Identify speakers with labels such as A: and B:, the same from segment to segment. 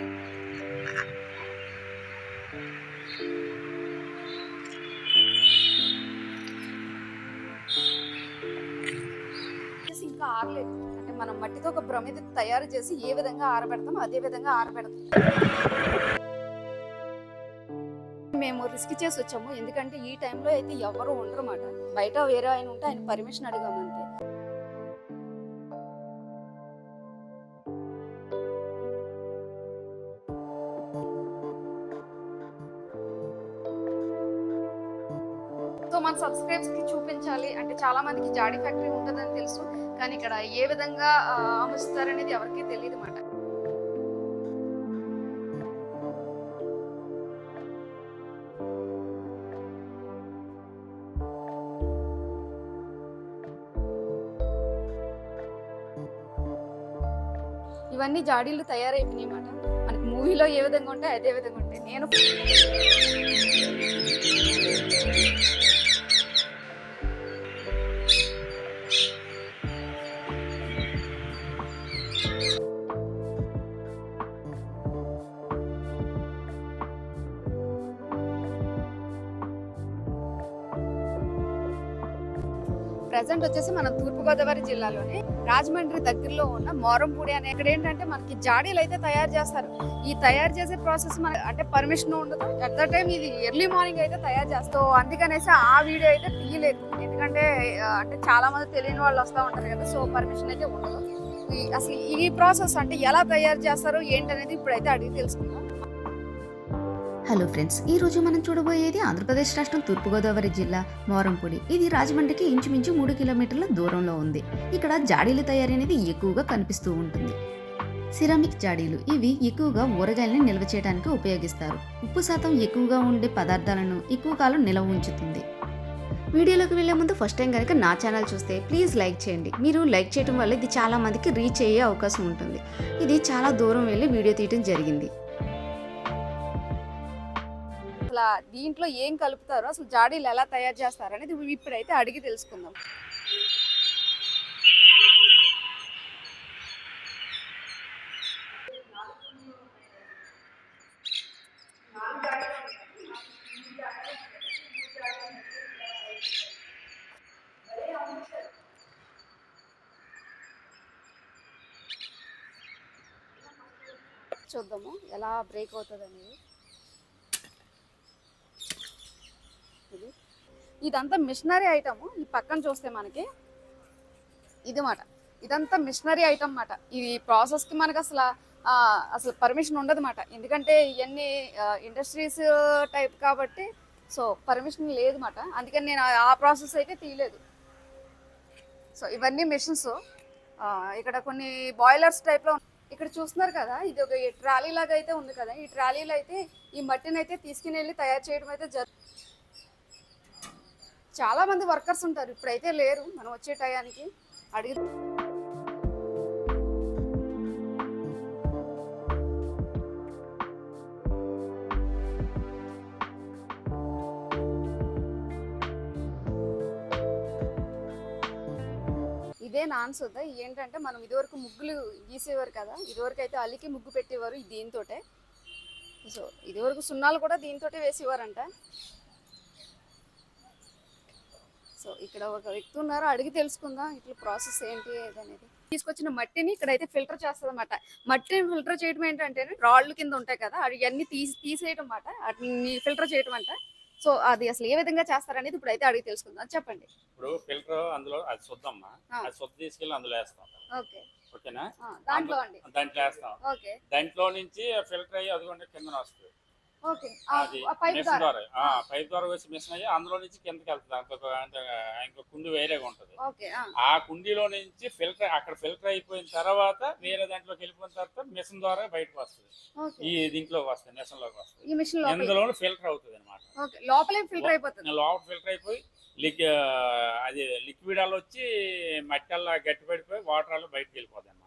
A: ఇంకా ఆరలేదు. అంటే మనం మట్టితో ఒక ప్రమిద తయారు చేసి ఏ విధంగా ఆరబెడతామో అదే విధంగా ఆరబెడతాం. మేము రిస్క్ చేసి వచ్చాము. ఎందుకంటే ఈ టైంలో అయితే ఎవరు ఉండరు అన్నమాట. బయట వేరే ఆయన ఉంటే ఆయన పర్మిషన్ అడిగాము. గ్రేప్స్కి చూపించాలి. అంటే చాలా మందికి జాడీ ఫ్యాక్టరీ ఉంటుందని తెలుసు. కానీ ఇక్కడ ఏ విధంగా అమరుస్తారనేది ఎవరికి ఎవరికీ తెలియదు అన్నమాట ఇవన్నీ జాడీలు తయారైపోయినాయి అన్నమాట మనకి మూవీలో ఏ విధంగా ఉంటాయి అదే విధంగా ఉంటాయి. నేను ప్రజెంట్ వచ్చేసి మన తూర్పుగోదావరి జిల్లాలోనే రాజమండ్రి దగ్గరలో ఉన్న మోరంపూడి అనే ఇక్కడ ఏంటంటే మనకి జాడీలు అయితే తయారు చేస్తారు. ఈ తయారు చేసే ప్రాసెస్ మన అంటే పర్మిషన్ ఉండదు. అట్ ద టైం ఇది ఎర్లీ మార్నింగ్ అయితే తయారు చేస్తాం అందుకనేసి ఆ వీడియో అయితే తీయలేదు. ఎందుకంటే అంటే చాలా మంది తెలియని వాళ్ళు వస్తూ ఉంటారు కదా సో పర్మిషన్ అయితే ఉండదు. ఈ- అసలు ఈ ప్రాసెస్ అంటే ఎలా తయారు చేస్తారు ఏంటనేది ఇప్పుడైతే అడిగి తెలుసుకుందాం.
B: హలో ఫ్రెండ్స్ ఈ రోజు మనం చూడబోయేది ఆంధ్రప్రదేశ్ రాష్ట్రం తూర్పుగోదావరి జిల్లా మోరంపూడి. ఇది రాజమండ్రికి ఇంచుమించు మూడు కిలోమీటర్ల దూరంలో ఉంది. ఇక్కడ జాడీల తయారీ అనేది ఎక్కువగా కనిపిస్తూ ఉంటుంది. సిరామిక్ జాడీలు ఇవి ఎక్కువగా ఊరగాయల్ని నిల్వ చేయడానికి ఉపయోగిస్తారు. ఉప్పు శాతం ఎక్కువగా ఉండే పదార్థాలను ఎక్కువ కాలం నిల్వ ఉంచుతుంది. వీడియోలోకి వెళ్ళే ముందు ఫస్ట్ టైం కనుక నా ఛానల్ చూస్తే ప్లీజ్ లైక్ చేయండి. మీరు లైక్ చేయడం వల్ల ఇది చాలా మందికి రీచ్ అయ్యే అవకాశం ఉంటుంది. ఇది చాలా దూరం వెళ్ళి వీడియో తీయడం జరిగింది.
A: అసలు దీంట్లో ఏం కలుపుతారో అసలు జాడీలు ఎలా తయారు చేస్తారు అనేది ఇప్పుడైతే అడిగి తెలుసుకుందాం. చూద్దాము ఎలా బ్రేక్ అవుతుంది అనేది. ఇదంతా మిషనరీ ఐటమ్. ఈ పక్కన చూస్తే మనకి ఇది మాట ఇదంతా మిషనరీ ఐటమ్ మాట. ఈ ప్రాసెస్కి మనకు అసలు అసలు పర్మిషన్ ఉండదు మాట ఎందుకంటే ఇవన్నీ ఇండస్ట్రీస్ టైప్ కాబట్టి సో పర్మిషన్ లేదు మాట అందుకని నేను ఆ- ప్రాసెస్ అయితే తీయలేదు. సో ఇవన్నీ మిషన్స్. ఇక్కడ కొన్ని బాయిలర్స్ టైప్లో ఇక్కడ చూస్తున్నారు కదా ఇది ఒక ట్రాలీ లాగా అయితే ఉంది కదా. ఈ ట్రాలీలో అయితే ఈ మట్టిని అయితే తీసుకుని వెళ్ళి తయారు చేయడం అయితే జరుగుతుంది చాలా మంది వర్కర్స్ ఉంటారు. ఇప్పుడైతే లేరు. మనం వచ్చే టయానికి అడిగి ఇదే నాన్స్ వద్ద ఏంటంటే మనం ఇదివరకు ముగ్గులు గీసేవారు కదా. ఇదివరకు అయితే అలికి ముగ్గు పెట్టేవారు ఇది దీంతోటే. సో ఇదివరకు సున్నాలు కూడా దీంతోటే వేసేవారంట. సో ఇక్కడ ఒక వ్యక్తి ఉన్నారు అడిగి తెలుసుకుందాం ఇట్లా ప్రాసెస్ ఏంటి ఏదనేది తీసుకొచ్చిన మట్టిని ఇక్కడైతే ఫిల్టర్ చేస్తుంది అనమాట మట్టిని ఫిల్టర్ చేయడం ఏంటంటే రాళ్ళు కింద ఉంటాయి కదా అవి అన్ని తీసి తీసేయడం అనమాట వాటిని ఫిల్టర్ చేయడం అంట సో అది అసలు ఏ విధంగా చేస్తారనేది ఇప్పుడైతే అడిగి తెలుసుకుందాం. చెప్పండి.
C: ఇప్పుడు ఫిల్టర్ అందులో అది శుద్ధమ్మా. అది శుద్ధ తీసుకెళ్ళి అందులో వేస్తాం.
A: ఓకే.
C: ఓకేనా?
A: దాంట్లో అండి.
C: దాంట్లో వేస్తాం.
A: ఓకే.
C: దాంట్లో నుంచి ఫిల్టర్ అయ్యి అదిగోండి కింద వస్తుంది. అది
A: పైప్
C: మిషన్
A: ద్వారా.
C: ఆ, పైప్ ద్వారా వచ్చి మిషన్ అయ్యి అందులో నుంచి కిందకి వెళ్తుంది. అంటే ఇంకొక కుండి వేరేగా ఉంటుంది.
A: ఓకే
C: ఆ. కుండీలో నుంచి ఫిల్టర్ అక్కడ ఫిల్టర్ అయిపోయిన తర్వాత వేరే దాంట్లోకి వెళ్ళిపోయిన తర్వాత మిషన్ ద్వారా బయటకు వస్తుంది.
A: ఓకే.
C: ఈ దీంట్లోకి వస్తుంది మిషన్లోకి వస్తుంది.
A: ఈ మిషన్ లోపల
C: ఇందులో ఫిల్టర్ అవుతుంది అనమాట
A: ఓకే. లోపలే ఫిల్టర్ అయిపోతుంది?
C: లోపల ఫిల్టర్ అయిపోయి లిక్ అది లిక్విడ్ అలా వచ్చి మట్టి అలా గట్టి పడిపోయి వాటర్ అలా బయటకు వెళ్ళిపోతుంది.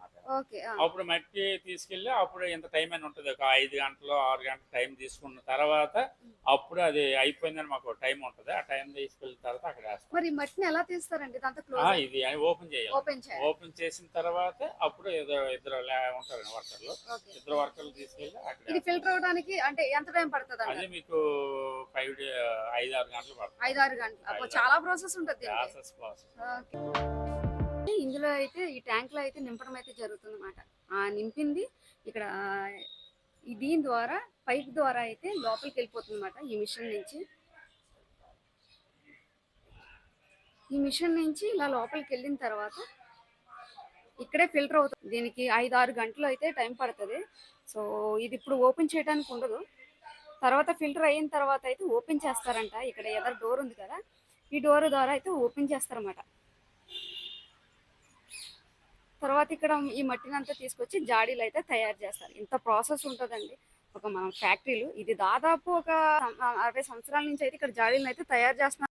C: అప్పుడు మట్టి తీసుకెళ్ళి అప్పుడు ఇంత టైం అని ఉంటుంది. ఒక ఐదు గంటలు ఆరు గంటలు టైం తీసుకున్న తర్వాత అప్పుడు అది అయిపోయిందని మాకు టైం ఉంటుంది. ఆ టైం తీసుకెళ్ళిన తర్వాత అక్కడ
A: మరి మట్టిని ఎలా తీస్తారండి?
C: ఇది ఓపెన్ చేయాలి.
A: ఓపెన్
C: చేసిన తర్వాత అప్పుడు ఇద్దరు ఇద్దరు ఉంటారు వర్కర్లు ఇద్దరు వర్కర్లు తీసుకెళ్ళి అక్కడ
A: ఇది ఫిల్టర్ అవడానికి అంటే ఎంత టైం పడుతుంది
C: అదే మీకు ఫైవ్ ఐదు ఆరు గంటలు పడుతుంది.
A: ఐదు ఆరు గంటలు. చాలా ప్రాసెస్ ఉంటుంది.
C: Process process.
A: ఇందులో అయితే ఈ ట్యాంక్లో అయితే నింపడం అయితే జరుగుతుంది అనమాట ఆ నింపింది ఇక్కడ దీని ద్వారా పైప్ ద్వారా అయితే లోపలికి వెళ్ళిపోతుంది అనమాట ఈ మిషన్ నుంచి. ఈ మిషన్ నుంచి ఇలా లోపలికి వెళ్ళిన తర్వాత ఇక్కడే ఫిల్టర్ అవుతుంది. దీనికి ఐదు ఆరు గంటలు అయితే టైం పడుతుంది. సో ఇది ఇప్పుడు ఓపెన్ చేయడానికి ఉండదు. తర్వాత ఫిల్టర్ అయిన తర్వాత అయితే ఓపెన్ చేస్తారంట. ఇక్కడ ఎదర్ డోర్ ఉంది కదా ఈ డోర్ ద్వారా అయితే ఓపెన్ చేస్తారన్నమాట. తర్వాత ఇక్కడ ఈ మట్టిని అంతా తీసుకొచ్చి జాడీలు అయితే తయారు చేస్తారు. ఇంత ప్రాసెస్ ఉంటుందండి. ఒక మన ఫ్యాక్టరీలు. ఇది దాదాపు ఒక అరవై సంవత్సరాల నుంచి అయితే ఇక్కడ జాడీలను అయితే తయారు చేస్తున్నారు.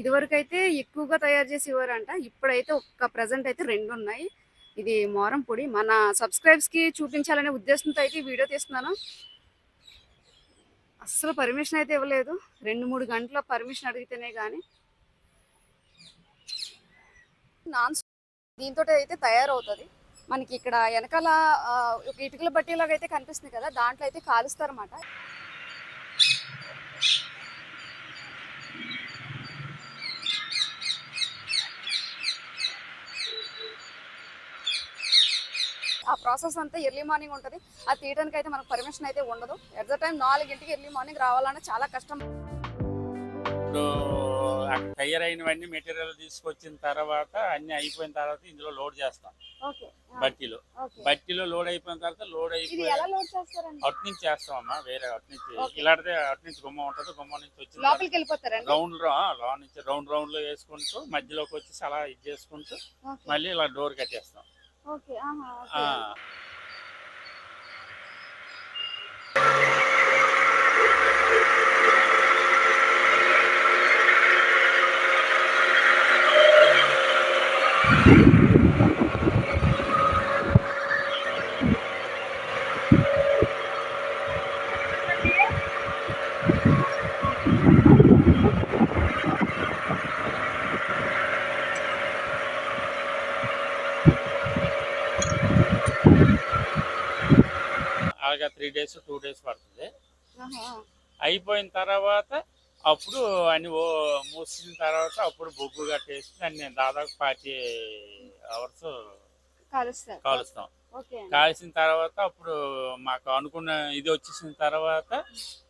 A: ఇదివరకు అయితే ఎక్కువగా తయారు చేసేవారంట. ఇప్పుడైతే ఒక్క ప్రజెంట్ అయితే రెండు ఉన్నాయి ఇది మోరం పొడి. మన సబ్స్క్రైబ్స్కి చూపించాలనే ఉద్దేశంతో అయితే వీడియో తీస్తున్నాను. అస్సలు పర్మిషన్ అయితే ఇవ్వలేదు. రెండు మూడు గంటల పర్మిషన్ అడిగితేనే కానీ నాన్ దీంతో అయితే తయారవుతుంది. మనకి ఇక్కడ వెనకాల ఒక ఇటుకల బట్టీలాగా అయితే కనిపిస్తుంది కదా దాంట్లో అయితే కాలుస్తారన్నమాట. ఆ ప్రాసెస్ అంతా ఎర్లీ మార్నింగ్ ఉంటుంది. అది తీయడానికి అయితే మనకు పర్మిషన్ అయితే ఉండదు. ఎట్ ద టైం నాలుగింటికి ఎర్లీ మార్నింగ్ రావాలన్నా చాలా కష్టం.
C: అక్కడ తయారైనవన్నీ మెటీరియల్ తీసుకొచ్చిన తర్వాత అన్ని అయిపోయిన తర్వాత ఇందులో లోడ్ చేస్తాం. బట్టీలో. బట్టీలో లోడ్ అయిపోయిన తర్వాత లోడ్ అయిపోయి అటు నుంచి చేస్తాం అమ్మా వేరే అటు నుంచి. ఇలాంటిదే అటు నుంచి గుమ్మ ఉంటుంది గుమ్మ నుంచి
A: వెళ్ళిపోతారండి?
C: రౌండ్లో నుంచి రౌండ్ రౌండ్లో వేసుకుంటూ మధ్యలోకి వచ్చేసి అలా ఇది చేసుకుంటూ మళ్ళీ ఇలా డోర్ కట్టేస్తాం. డేస్ టూ డేస్ పడుతుంది. అయిపోయిన తర్వాత అప్పుడు అన్ని ఓ మూసిన తర్వాత అప్పుడు బొగ్గు కట్టేసి దాన్ని దాదాపు ఫార్టీ అవర్స్ కాలుస్తాం. కాల్చిన తర్వాత అప్పుడు మాకు అనుకున్న ఇది వచ్చేసిన తర్వాత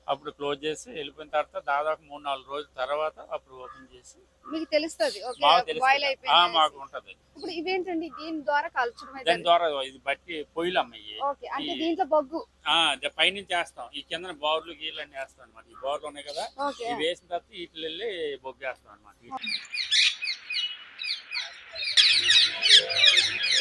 C: అప్పుడు క్లోజ్ చేసి వెళ్ళిపోయిన తర్వాత దాదాపు మూడు నాలుగు రోజుల తర్వాత అప్పుడు ఓపెన్ చేసి
A: మీకు తెలుస్తుంది
C: మాకు ఉంటది.
A: ఇప్పుడు ఇవేంటండి దీని ద్వారా కాల్చడం
C: దాని ద్వారా ఇది బట్టి పొయ్యిలు అమ్మాయి
A: అంటే దీంట్లో బొగ్గు.
C: పైనుంచి వేస్తాం. ఈ కింద బార్లు గీర్లు అన్ని వేస్తాం అనమాట ఈ బార్లు ఉన్నాయి కదా ఇవి వేసిన తర్వాత వీటిలో వెళ్ళి బొగ్గు వేస్తాం అనమాట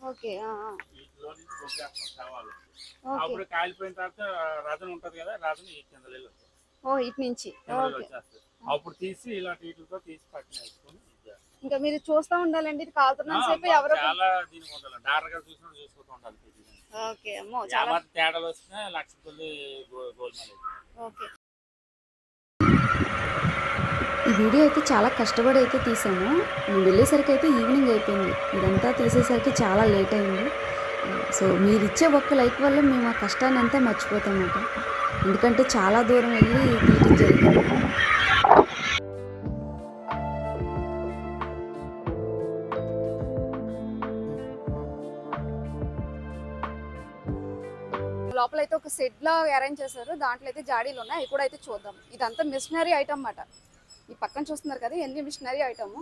A: ఓకే.
C: వీటిలో నుంచి సవాలు
A: ఓకే
C: అప్పుడు కాలిపోయిన తర్వాత రథన ఉంటది కదా రథన ఈ కింద.
A: ఓ ఇటు నుంచి
C: అప్పుడు తీసి ఇలాంటి వీటితో తీసి పక్కన వేసుకొని.
A: ఇంకా మీరు చూస్తా ఉండాలండి ఇది కాలుతున్న సేపు ఎవరో
C: చాలా దీనికి ఉండాలి డాక్టర్ చూసినట్టు చూసుకుంటూ ఉండాలి.
A: ఓకే అమ్మో చాలా
C: తేడాలు వచ్చినా లక్ష కొద్ది గోల్మాల్.
A: ఓకే
B: ఈ వీడియో అయితే చాలా కష్టపడి అయితే తీసాము. నేను వెళ్ళేసరికి అయితే ఈవినింగ్ అయిపోయింది. ఇదంతా తీసేసరికి చాలా లేట్ అయింది. సో మీరు ఇచ్చే ఒక్క లైక్ వల్ల మేము ఆ కష్టాన్ని అంతా మర్చిపోతామట ఎందుకంటే చాలా దూరం వెళ్ళి తీయడం జరిగింది.
A: లోపలైతే ఒక సెట్ లా అరేంజ్ చేశారు. దాంట్లో అయితే జాడీలు ఉన్నాయి అవి కూడా అయితే చూద్దాం. ఇదంతా మిషనరీ ఐటమ్ అన్నమాట. ఈ పక్కన చూస్తున్నారు కదా ఎన్ని మిషనరీ ఐటమ్.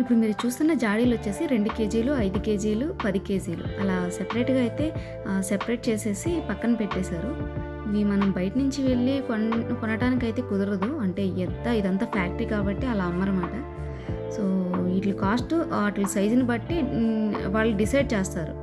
B: ఇప్పుడు మీరు చూస్తున్న జాడీలు వచ్చేసి రెండు కేజీలు ఐదు కేజీలు పది కేజీలు. అలా సెపరేట్గా అయితే సెపరేట్ చేసేసి పక్కన పెట్టేశారు. ఇవి మనం బయట నుంచి వెళ్ళి కొన కొనడానికి అయితే కుదరదు. అంటే ఎంత ఇదంతా ఫ్యాక్టరీ కాబట్టి అలా అమ్మరమాట. సో వీటి కాస్ట్ వాటి సైజుని బట్టి వాళ్ళు డిసైడ్ చేస్తారు.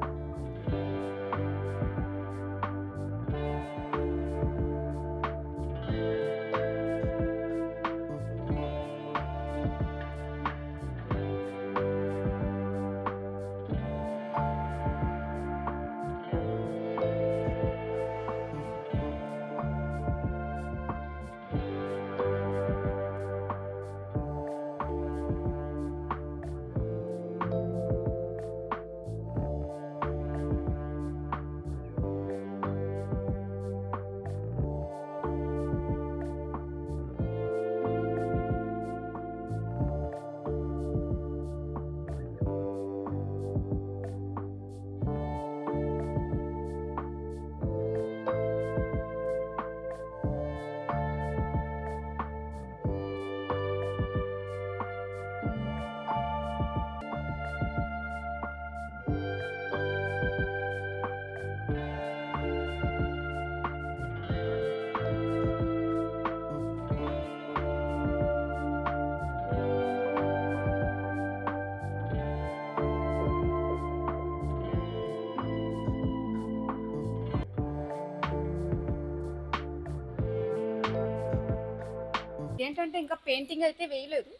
A: ఏంటంటే ఇంకా పెయింటింగ్ అయితే వేయలేదు.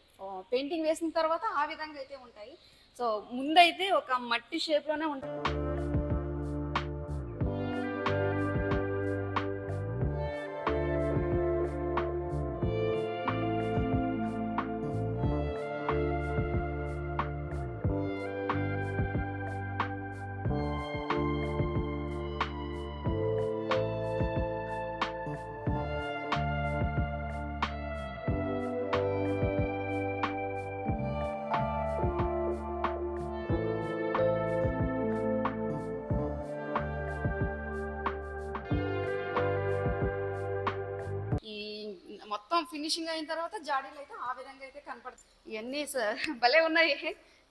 A: పెయింటింగ్ వేసిన తర్వాత ఆ విధంగా అయితే ఉంటాయి. సో ముందైతే ఒక మట్టి షేప్లోనే ఫినిషింగ్ అయిన తర్వాత జాడీలు అయితే ఆ విధంగా అయితే కనపడుతుంది ఇవన్నీ భలే ఉన్నాయి.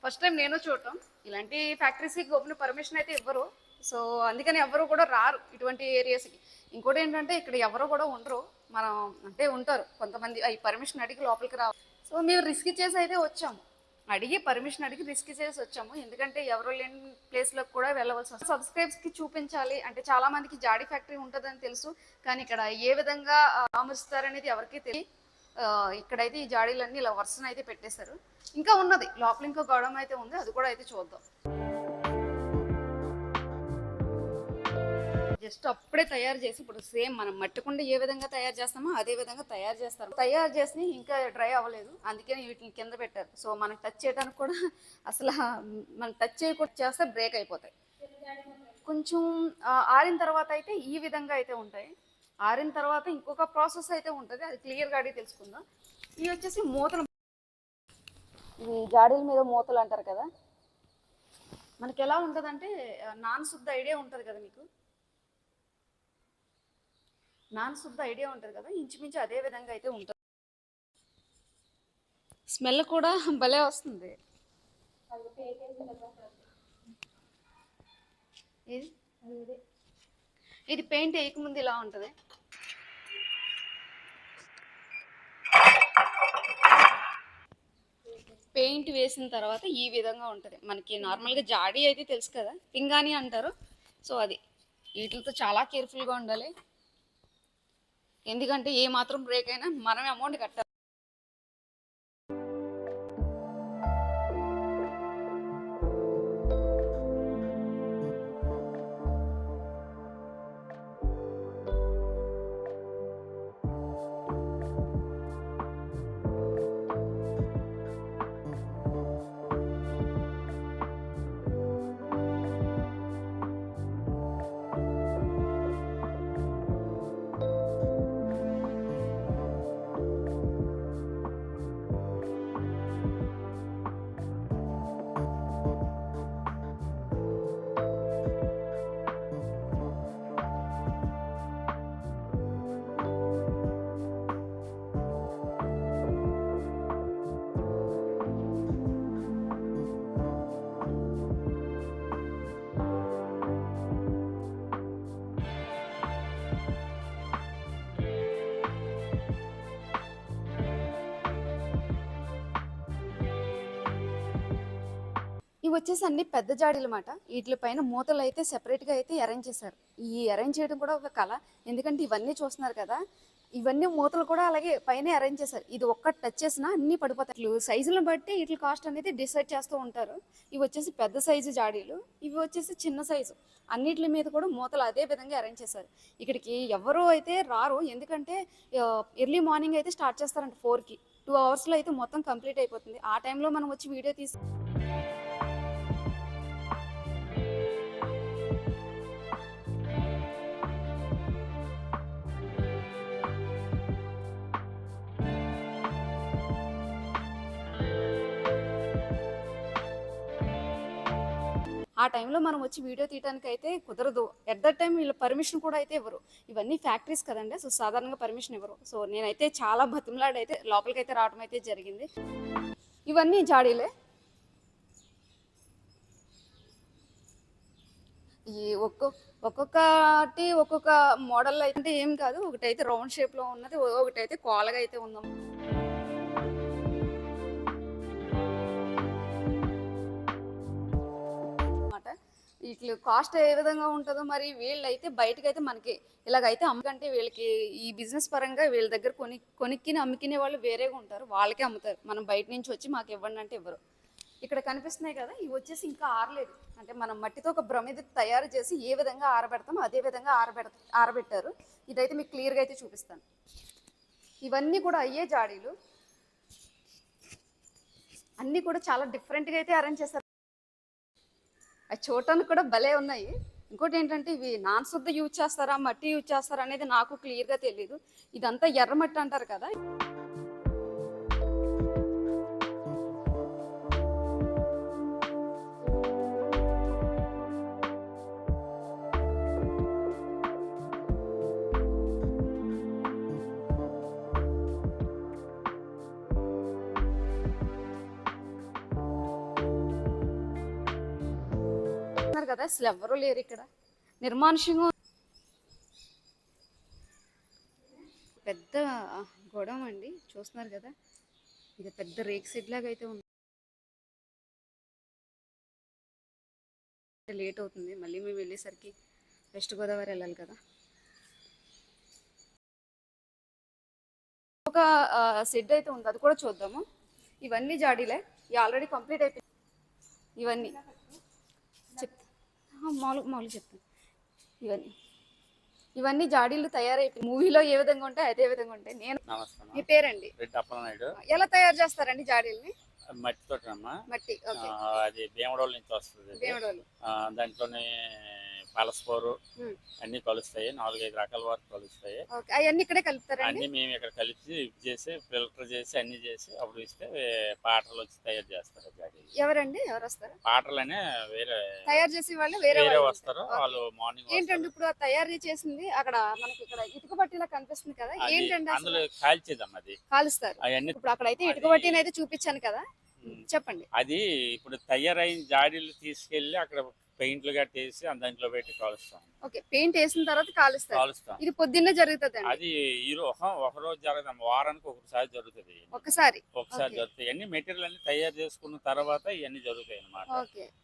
A: ఫస్ట్ టైం నేను చూడటం. ఇలాంటి ఫ్యాక్టరీస్కి గోపిన పర్మిషన్ అయితే ఇవ్వరు. సో అందుకని ఎవరు కూడా రారు ఇటువంటి ఏరియాస్కి ఇంకోటి ఏంటంటే ఇక్కడ ఎవరు కూడా ఉండరు. మనం అంటే ఉంటారు. కొంతమంది ఈ పర్మిషన్ అడిగి లోపలికి రావు. సో మేము రిస్క్ చేసి అయితే వచ్చాము. అడిగి పర్మిషన్ అడిగి రిస్క్ చేసి వచ్చాము. ఎందుకంటే ఎవరు లేని ప్లేస్లోకి కూడా వెళ్ళవలసి వస్తుంది. సబ్స్క్రైబ్స్కి చూపించాలి. అంటే చాలా మందికి జాడీ ఫ్యాక్టరీ ఉంటుందని తెలుసు. కానీ ఇక్కడ ఏ విధంగా ఆమరిస్తారనేది ఎవరికీ తెలియదు ఇక్కడైతే ఈ జాడీలన్నీ ఇలా వరుసన అయితే పెట్టేశారు. ఇంకా ఉన్నది. లోపల ఇంకో గౌడం అయితే ఉంది. అది కూడా అయితే చూద్దాం. జస్ట్ అప్పుడే తయారు చేసి ఇప్పుడు సేమ్ మనం మట్టుకుండ ఏ విధంగా తయారు చేస్తామో అదే విధంగా తయారు చేస్తారు. తయారు చేసి ఇంకా డ్రై అవ్వలేదు. అందుకని వీటిని కింద పెట్టారు. సో మనం టచ్ చేయడానికి కూడా అసలు మనం టచ్ చేయకుండా చేస్తే బ్రేక్ అయిపోతాయి. కొంచెం ఆరిన తర్వాత అయితే ఈ విధంగా అయితే ఉంటాయి. ఆరిన తర్వాత ఇంకొక ప్రాసెస్ అయితే ఉంటుంది అది క్లియర్గా అడిగి తెలుసుకుందాం. ఇవి వచ్చేసి మూతలు ఇవి జాడీల మీద మూతలు అంటారు కదా మనకి ఎలా ఉంటుందంటే నాన్ శుద్ధ ఐడియా ఉంటుంది కదా మీకు? నాన్ శుద్ధ ఐడియా ఉంటుంది కదా ఇంచుమించు అదే విధంగా అయితే ఉంటుంది. స్మెల్ కూడా భలే వస్తుంది. ఇది ఇది పెయింట్ వేయకముందు ఇలా ఉంటుంది. పెయింట్ వేసిన తర్వాత ఈ విధంగా ఉంటుంది. మనకి నార్మల్గా జాడీ అయితే తెలుసు కదా పింగాని అంటారు. సో అది వీటితో చాలా కేర్ఫుల్గా ఉండాలి. ఎందుకంటే ఏ మాత్రం బ్రేక్ అయినా మనం అమౌంట్ కట్టాలి. ఇవి వచ్చేసి అన్ని పెద్ద జాడీలు మాట వీటి పైన మూతలు అయితే సెపరేట్గా అయితే అరేంజ్ చేశారు. ఈ అరేంజ్ చేయడం కూడా ఒక కళ. ఎందుకంటే ఇవన్నీ చూస్తున్నారు కదా ఇవన్నీ మూతలు కూడా అలాగే పైన అరేంజ్ చేశారు. ఇది ఒక్క టచ్ చేసినా అన్ని పడిపోతాయి. ఇట్లు సైజులను బట్టి వీటి కాస్ట్ అనేది డిసైడ్ చేస్తూ ఉంటారు. ఇవి వచ్చేసి పెద్ద సైజు జాడీలు. ఇవి వచ్చేసి చిన్న సైజు అన్నిటి మీద కూడా మూతలు అదే విధంగా అరేంజ్ చేశారు. ఇక్కడికి ఎవరు అయితే రారు. ఎందుకంటే ఎర్లీ మార్నింగ్ అయితే స్టార్ట్ చేస్తారంట ఫోర్కి టూ అవర్స్లో అయితే మొత్తం కంప్లీట్ అయిపోతుంది. ఆ టైంలో మనం వచ్చి వీడియో తీసి ఆ టైంలో మనం వచ్చి వీడియో తీయడానికి అయితే కుదరదు. ఎట్ దట్ టైం వీళ్ళు పర్మిషన్ కూడా అయితే ఇవ్వరు. ఇవన్నీ ఫ్యాక్టరీస్ కదండి. సో సాధారణంగా పర్మిషన్ ఇవ్వరు. సో నేనైతే చాలా బతిమలాడి అయితే లోపలికి అయితే రావడం అయితే జరిగింది. ఇవన్నీ జాడీలే. ఈ ఒక్కొక్క ఒక్కొక్కటి ఒక్కొక్క మోడల్ అయితే ఏం కాదు. ఒకటైతే రౌండ్ షేప్లో ఉన్నది. ఒకటైతే కోలగా అయితే ఉందాం వీటి కాస్ట్ ఏ విధంగా ఉంటుందో మరి వీళ్ళైతే బయటకైతే మనకి ఇలాగైతే అమ్మకంటే వీళ్ళకి ఈ బిజినెస్ పరంగా వీళ్ళ దగ్గర కొని కొనుక్కిని అమ్ముకునే వాళ్ళు వేరేగా ఉంటారు. వాళ్ళకే అమ్ముతారు. మనం బయట నుంచి వచ్చి మాకు ఇవ్వండి అంటే ఇవ్వరు. ఇక్కడ కనిపిస్తున్నాయి కదా ఇవి వచ్చేసి ఇంకా ఆరలేదు. అంటే మనం మట్టితో ఒక భ్రమిది తయారు చేసి ఏ విధంగా ఆరబెడతామో అదే విధంగా ఆరబెడ ఆరబెట్టారు. ఇదైతే మీకు క్లియర్గా అయితే చూపిస్తాను. ఇవన్నీ కూడా అయ్యే జాడీలు. అన్నీ కూడా చాలా డిఫరెంట్గా అయితే అరేంజ్ చేస్తారు అవి చూడటానికి కూడా భలే ఉన్నాయి. ఇంకోటి ఏంటంటే ఇవి నాన్ శుద్ధ యూజ్ చేస్తారా మట్టి యూజ్ చేస్తారా అనేది నాకు క్లియర్గా తెలియదు ఇదంతా ఎర్రమట్టి అంటారు కదా. కదా అసలు ఎవ్వరూ లేరు ఇక్కడ. నిర్మానుషంగా పెద్ద గొడవ అండి చూస్తున్నారు కదా. ఇది పెద్ద రేక్ సెడ్ లాగా అయితే ఉంది. లేట్ అవుతుంది మళ్ళీ మేము వెళ్ళేసరికి వెస్ట్ గోదావరి వెళ్ళాలి కదా. ఒక సెడ్ అయితే ఉంది అది కూడా చూద్దాము. ఇవన్నీ జాడీలే ఇవి ఆల్రెడీ కంప్లీట్ అయిపోయింది. ఇవన్నీ. మామూలు మామూలు చెప్తాను ఇవన్నీ. ఇవన్నీ జాడీలు తయారైపోయి మూవీలో ఏ విధంగా ఉంటాయి అదే విధంగా ఉంటాయి. నేను మీ పేరండి? ఎలా తయారు చేస్తారండి జాడీల్ని? మట్టి ఓకే.
C: అది భీమడోళ్ళ నుంచి వస్తుంది ఆ, దాంట్లోనే పలస్పోరు. అన్ని కలుస్తాయి. నాలుగైదు రకాల వరకు కలుస్తాయి.
A: అవన్నీ ఇక్కడే కలుపుతారండి?
C: అన్ని మేము ఇక్కడ కలిపి చేసి ఫిల్టర్ చేసి అన్ని చేసి అప్పుడు ఇస్తే పాటలు వచ్చి తయారు చేస్తారు
A: ఎవరండి? ఎవరు వస్తారు?
C: పాటలనే వేరే
A: తయారు చేసే వాళ్ళు వేరే
C: వస్తారు. వాళ్ళు మార్నింగ్
A: ఏంటండి ఇప్పుడు తయారు చేసింది? అక్కడ మనకి ఇక్కడ ఇటుక పట్టిలా కనిపిస్తుంది కదా. ఏంటండి అసలు?
C: అందులో కాల్చేదమ్మా అది.
A: కాలుస్తారు.
C: అవన్నీ
A: ఇప్పుడు అక్కడైతే ఇటుక
C: అది-
A: పట్టిన అయితే చూపించాను కదా. చెప్పండి.
C: అది ఇప్పుడు తయారైన జాడీలు తీసుకెళ్ళి అక్కడ పెయింట్లు కట్టేసి దాంట్లో పెట్టి కాలుస్తాం.
A: ఓకే పెయింట్ వేసిన తర్వాత కాలుస్తారు.
C: కాలుస్తాం.
A: ఇది పొద్దున్నే జరుగుతుంది
C: అది ఈ రో- ఒక రోజు జరగదు వారానికి ఒకసారి జరుగుతుంది
A: ఒకసారి?
C: ఒకసారి. జరుగుతాయి. అన్ని మెటీరియల్ అన్ని తయారు చేసుకున్న తర్వాత ఇవన్నీ జరుగుతాయి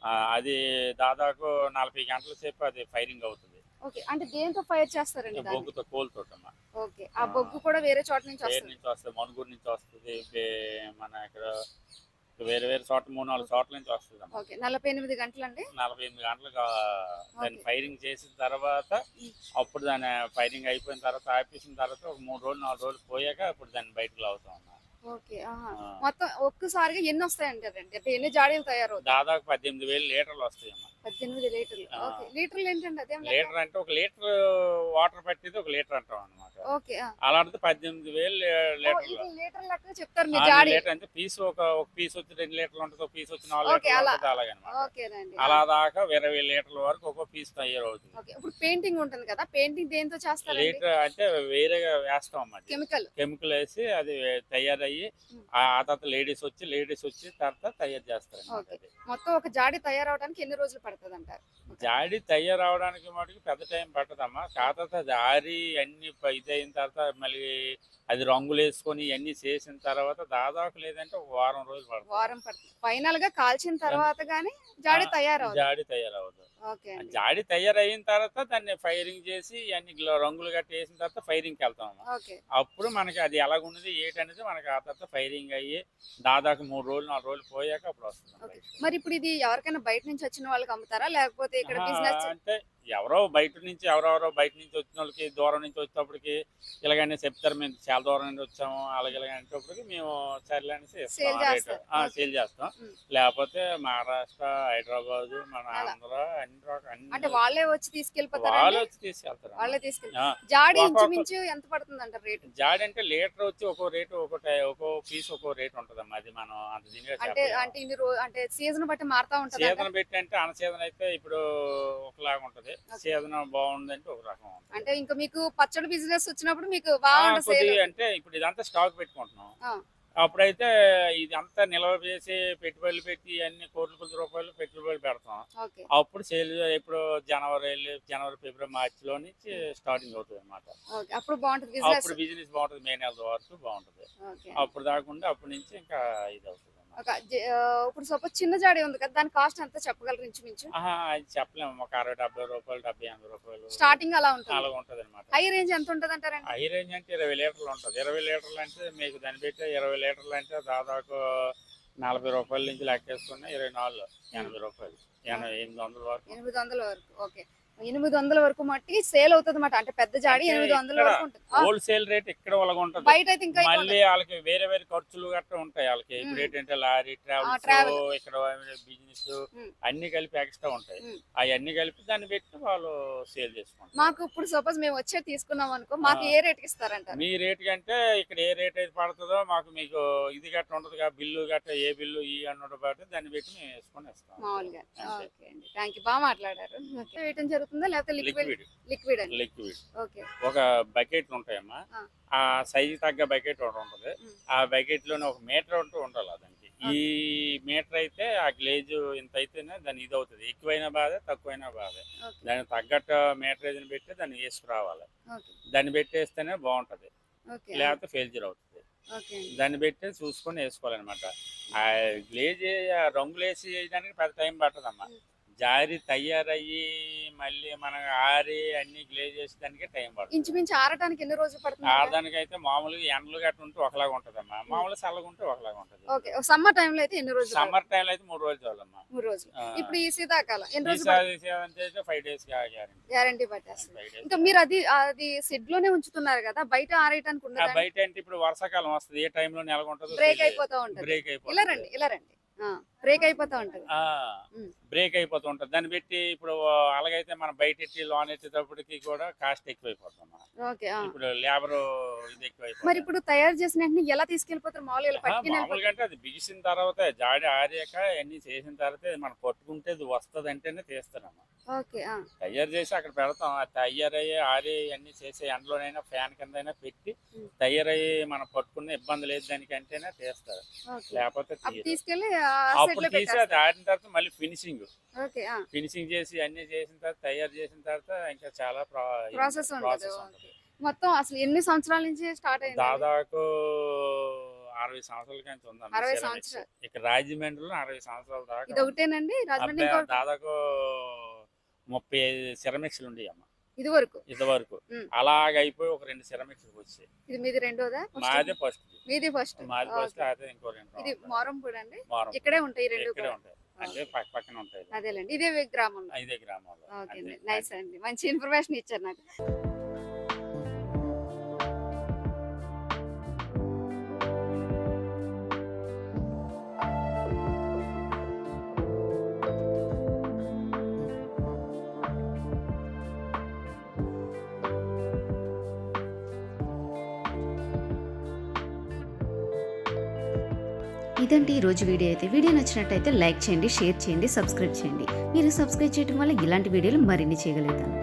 C: ఆ, అది దాదాపు నలభై గంటల సేపు అది ఫైరింగ్ అవుతుంది.
A: ఓకే అంటే దేంతో ఫైర్ చేస్తారండి
C: బొగ్గుతో కోల్తోటమ్మా
A: ఓకే ఆ బొగ్గు కూడా వేరే చోట నుంచి వస్తుంది.
C: నుంచి వస్తుంది నుంచి వస్తుంది మన ఇక్కడ వేరే వేరే చోట్ల మూడు నాలుగు చోట్ల నుంచి వస్తుంది
A: ఓకే నలభై ఎనిమిది గంటలండి
C: నలభై ఎనిమిది గంటలకు ఆ, దాన్ని. ఫైరింగ్ చేసిన తర్వాత. అప్పుడు దాన్ని ఫైరింగ్ అయిపోయిన తర్వాత ఆపేసిన తర్వాత ఒక మూడు రోజులు నాలుగు రోజులు పోయాక అప్పుడు దాన్ని బయటకు లాగుతాం అమ్మా
A: ఓకే ఆహా.
C: ఆ.
A: మొత్తం ఒక్కసారిగా ఎన్ని వస్తాయండి అంటే ఎన్ని జాడీలు తయారవుతాయి
C: దాదాపు పద్దెనిమిది వేలు లీటర్లు వస్తాయి
A: పద్దెనిమిది లీటర్లు.
C: ఆ.
A: ఓకే. లీటర్లు ఏంటండి? అదేం లెక్క?
C: లీటర్ అంటే ఒక లీటర్ వాటర్ పట్టేది ఒక లీటర్ అంటాం అనమాట
A: ఓకే.
C: అలాంటిది పద్దెనిమిది వేలు లీటర్లు
A: ఇది లీటర్ లెక్క చెప్తారు మీ
C: ఆ,
A: జాడీ.
C: లీటర్ అంటే పీస్ ఒక ఒక పీస్ వచ్చి రెండు లీటర్లు ఉంటుంది ఒక పీస్ వచ్చి నాలుగు లీటర్లు
A: అలా.
C: అలాగనమాట దాకా ఇరవై లీటర్ల వరకు ఒక పీస్ తయారవుతుంది
A: ఓకే. ఇప్పుడు పెయింటింగ్ ఉంటుంది కదా పెయింటింగ్ దేంతో చేస్తారండి?
C: లీటర్ అంటే వేరేగా వేస్తాం అన్నమాట.
A: కెమికల్.
C: కెమికల్ వేసి అది తయారయ్యి. ఆ తర్వాత లేడీస్ వచ్చి లేడీస్ వచ్చి తర్వాత తయారు చేస్తారు.
A: మొత్తం ఒక జాడీ తయారవడానికి ఎన్ని రోజులు పడుతుంది అంటారు
C: జాడి తయారవడానికి మటుకు పెద్ద టైం పట్టదమ్మా. కాకపోతే ఆరి అన్ని ఇదైన తర్వాత మళ్ళీ అది రంగులు వేసుకొని ఇవన్నీ చేసిన తర్వాత దాదాపు లేదంటే వారం రోజులు పడుతుంది.
A: వారం పడుతుంది. ఫైనల్గా కాల్చిన తర్వాత గానీ జాడీ తయారవుతుంది.
C: జాడి
A: అండి
C: జాడి తయారైన తర్వాత దాన్ని ఫైరింగ్ చేసి అన్ని గ్లో- రంగులు గట్టి వేసిన తర్వాత ఫైరింగ్కి వెళ్తాం అప్పుడు మనకి అది ఎలాగున్నది ఏంటనేది మనకి ఆ తర్వాత ఫైరింగ్ అయ్యి దాదాపు మూడు రోజులు నాలుగు రోజులు పోయాక అప్పుడు వస్తుంది.
A: మరి ఇప్పుడు ఇది ఎవరికైనా బయట నుంచి వచ్చిన వాళ్ళకి అమ్ముతారా? లేకపోతే ఇక్కడ బిజినెస్
C: అంటే ఎవరో బయట నుంచి ఎవరెవరో బయట నుంచి వచ్చిన వాళ్ళకి దూరం నుంచి వచ్చేటప్పటికి ఇలాగనే చెప్తారు మేము చాలా దూరం నుండి వచ్చాము అలాగే ఇలాగ అనేటప్పటికి మేము సర్లే అనేసి ఇస్తాం. సేల్ చేస్తాం.
A: ఉమ్.
C: లేకపోతే మహారాష్ట్ర హైదరాబాద్ మన. ఆంధ్ర అన్ని రకాల
A: అంటే
C: అన్ని
A: వాళ్ళే వచ్చి తీసుకెళ్ళిపోతారా
C: వాళ్ళు వచ్చి తీసుకెళ్తారు
A: వాళ్ళే జాడీ ఇంచుమించు ఎంత రేటు?
C: జాడి అంటే లీటర్ వచ్చి ఒక్కో రేటు ఒక్కో టై- ఒక్కో పీస్ ఒక్కో రేట్ ఉంటదమ్మా అది మనం అంత దీనిగా
A: అంటే
C: చెప్పలేము.
A: అంటే ఇన్ని రోజు అంటే సీజన్ బట్టి మారుతా ఉంటుంది
C: సీజన్ పెట్టి అంటే అన సీజన్ అయితే ఇప్పుడు ఒకలాగా ఉంటది. సీజన్ బాగుందంటే ఒక రకం ఉంటుంది.
A: అంటే ఇంకా మీకు పచ్చడి బిజినెస్ వచ్చినప్పుడు మీకు బాగుంటుంది
C: అంటే ఇప్పుడు ఇదంతా స్టాక్ పెట్టుకుంటున్నాం. అప్పుడైతే ఇది అంతా నిల్వ చేసి పెట్టుబడులు పెట్టి అన్ని కోట్ల కొద్ది రూపాయలు పెట్టుబడులు పెడతాం. అప్పుడు సేల్ ఇప్పుడు జనవరి జనవరి ఫిబ్రవరి మార్చిలో నుంచి స్టార్టింగ్ అవుతుంది అనమాట
A: అప్పుడు బాగుంటుంది బిజినెస్
C: అప్పుడు బిజినెస్ బాగుంటుంది. మే నెల వరకు బాగుంటుంది. అప్పుడు దాకుండా అప్పటి నుంచి ఇంకా ఇది అవుతుంది.
A: ఒక ఇప్పుడు సపోజ్ చిన్న జాడీ ఉంది కదా దాని కాస్ట్ ఎంత చెప్పగలరు ఇంచుమించు?
C: చెప్పలేము. ఒక అరవై డెబ్బై రూపాయలు డెబ్బై ఎనభై రూపాయలు.
A: స్టార్టింగ్ అలా ఉంటుంది.
C: అలాగ ఉంటుంది అనమాట
A: హై రేంజ్ ఎంత ఉంటుంది అంటారండి
C: హై రేంజ్ అంటే ఇరవై లీటర్లు ఉంటుంది. ఇరవై లీటర్లు అంటే మీకు దాన్ని పెట్టి ఇరవై లీటర్లు అంటే దాదాపు నలభై రూపాయల నుంచి లెక్కేసుకున్న ఇరవై నాలుగు ఎనభై రూపాయలు. ఎనభై ఎనిమిది వందల వరకు.
A: ఎనిమిది వందల వరకు. ఓకే. ఎనిమిది వందల వరకు మట్టి సేల్ అవుతుంది అన్నమాట. అంటే పెద్ద జాడీ ఎనిమిది వందల వరకు ఉంటుంది.
C: హోల్సేల్ రేట్ ఇక్కడ వాళ్ళకి ఉంటుంది?
A: బయట అయితే ఇంకా
C: మళ్ళీ వాళ్ళకి వేరే వేరే ఖర్చులు గట్రా ఉంటాయి వాళ్ళకి. ఇప్పుడు. ఏంటంటే లారీ ట్రావెల్స్
A: travel.
C: ఇక్కడ బిజినెస్. అన్ని కలిపి ఎక్స్ట్రా ఉంటాయి. అవన్నీ కలిపి దాన్ని పెట్టి వాళ్ళు సేల్ చేసుకుంటారు.
A: మాకు ఇప్పుడు సపోజ్ మేము వచ్చే తీసుకున్నాం అనుకో మాకు. ఏ రేట్ ఇస్తారంటారు?
C: మీ రేట్ కంటే ఇక్కడ ఏ రేట్ అయితే పడుతుందో మాకు మీకు ఇది గట్ట ఉండదు కదా బిల్లు గట్ట ఏ బిల్లు ఈ అన్నట్టు దాన్ని పెట్టి మేము వేసుకొని ఇస్తాం
A: మామూలుగా. ఓకే అండి. థ్యాంక్ యూ బాగా మాట్లాడారు. ఓకే. జరుగుతుందా లేకపోతే లిక్విడ్
C: లిక్విడ్
A: అండి.
C: Liquid
A: okay.
C: ఒక బకెట్ ఉంటాయమ్మా.
A: ఆ.
C: సైజు తగ్గ బకెట్ ఒకటి ఉంటుంది. ఆ బకెట్లోనే ఒక మీటర్ అంటూ ఉండాలి దానికి ఈ మీటర్ అయితే ఆ గ్లేజ్ ఇంత అయితేనే దాని ఇది అవుతుంది. ఎక్కువైనా బాధే తక్కువైనా బాధే. దానికి తగ్గట్టు మీటరేజ్ని పెట్టి దాన్ని వేసుకురావాలి. దాన్ని పెట్టేస్తేనే బాగుంటది. లేకపోతే ఫెయిల్చర్ అవుతుంది. దాన్ని పెట్టి చూసుకొని వేసుకోవాలన్నమాట. ఆ గ్లేజ్ రంగులు వేసి వేయడానికి పెద్ద టైం పట్టదమ్మా.
A: మ్మ్.
C: జారి తయారయ్యి మళ్ళీ మనం ఆరి అన్ని గ్లేజ్ చేసేదానికి టైం పడుతుంది.
A: ఇంచుమించు ఆరటానికి ఎన్ని రోజులు పడుతుంది
C: ఆడదానికి అయితే మామూలుగా ఎండలు గట్ట ఉంటే ఒకలాగా ఉంటదమ్మా. మామూలుగా చల్లగా ఉంటే ఒకలాగా ఉంటది.
A: ఓకే. సమ్మర్ టైంలో అయితే ఎన్ని రోజులు?
C: సమ్మర్ టైంలో అయితే మూడు రోజులు చాలమ్మా.
A: మూడు రోజులు. ఇప్పుడు ఈ శీతాకాలం ఎన్ని రోజులు
C: ఫైవ్ డేస్ గ్యారంటీ.
A: గ్యారంటీ పట్టేస్తుంది. ఇంకా మీరు అది అది షెడ్లోనే ఉంచుతున్నారు కదా బయట ఆరేయటానికి ఉండదా?
C: బయట అంటే ఇప్పుడు వర్షాకాలం వస్తుంది. ఏ టైంలో నెలకొంటుందో
A: బ్రేక్ అయిపోతా ఉంటది.
C: బ్రేక్
A: ఇలా
C: అయిపోతుంది
A: రండి ఇలా రండి. బ్రేక్ అయిపోతా ఉంటది.
C: బ్రేక్ అయిపోతూ ఉంటుంది దాన్ని పెట్టి ఇప్పుడు అలాగైతే మనం బయట ఎట్టి లోన్ ఎట్టేటప్పటికి కూడా కాస్ట్ ఎక్కువైపోతుంది. ఇప్పుడు లేబర్ ఇది
A: మరి
C: ఎక్కువైపోతుంది
A: ఇప్పుడు తయారు చేసిన వెంటనే ఎలా తీసుకెళ్ళిపోతారు మామూలుగా
C: అంటే అది బిగిసిన తర్వాత జాడి ఆరాక అన్ని చేసిన తర్వాత మనం పట్టుకుంటే ఇది వస్తుంది అంటేనే
A: ఆ.
C: తయారు చేసి అక్కడ పెడతాం ఆ తయారయ్యి ఆరి అన్ని చేసి ఎండలోనైనా ఫ్యాన్ కిందైనా పెట్టి. తయారయ్యి మనం పట్టుకున్న ఇబ్బంది లేదు దానికంటేనే తీస్తారు లేకపోతే.
A: తీసుకెళ్ళి
C: అప్పుడు తీసి అది ఆరిన తర్వాత మళ్ళీ ఫినిషింగ్. ఫినిషింగ్ చేసి అన్ని చేసిన తర్వాత తయారు చేసిన తర్వాత ఇంకా చాలా
A: ప్రాసెస్.
C: ఉంటుంది.
A: మొత్తం అసలు ఎన్ని సంవత్సరాల నుంచి స్టార్ట్ అయింది
C: దాదాపు అరవై సంవత్సరాల కంటే ఉందన్న
A: అరవై. సంవత్సరాలు.
C: ఇక్కడ రాజమండ్రిలో అరవై సంవత్సరాల దాకా
A: ఇది ఒకటేనండి రాజమండ్రి
C: దాదాపు ముప్పై ఐదు సిరమిక్స్లు ఉండేవి అమ్మ
A: ఇది వరకు.
C: ఇంతవరకు
A: ఉం.
C: అలాగ అయిపోయి ఒక రెండు సిరమిక్స్ వచ్చాయి.
A: ఇది మీది రెండోదా?
C: మాది ఫస్ట్
A: మీది ఫస్ట్
C: మాది ఫస్ట్ అయితే ఇంకో రెండు
A: ఇది అండి?
C: మారం.
A: ఇక్కడే ఉంటాయి రెండు
C: ఇక్కడే
A: కూడా.
C: ఉంటాయి. అంటే పక్క పక్కన ఉంటాయి.
A: అదేలేండి. ఇదే గ్రామంలో.
C: ఐదే గ్రామాల్లో
A: ఓకే. నైస్ అండి. మంచి ఇన్ఫర్మేషన్ ఇచ్చారు నాకు.
B: ఇదండి ఈ రోజు వీడియో అయితే. వీడియో నచ్చినట్టయితే లైక్ చేయండి షేర్ చేయండి సబ్స్క్రైబ్ చేయండి. మీరు సబ్స్క్రైబ్ చేయడం వల్ల ఇలాంటి వీడియోలు మరిన్ని చేయగలుగుతాను.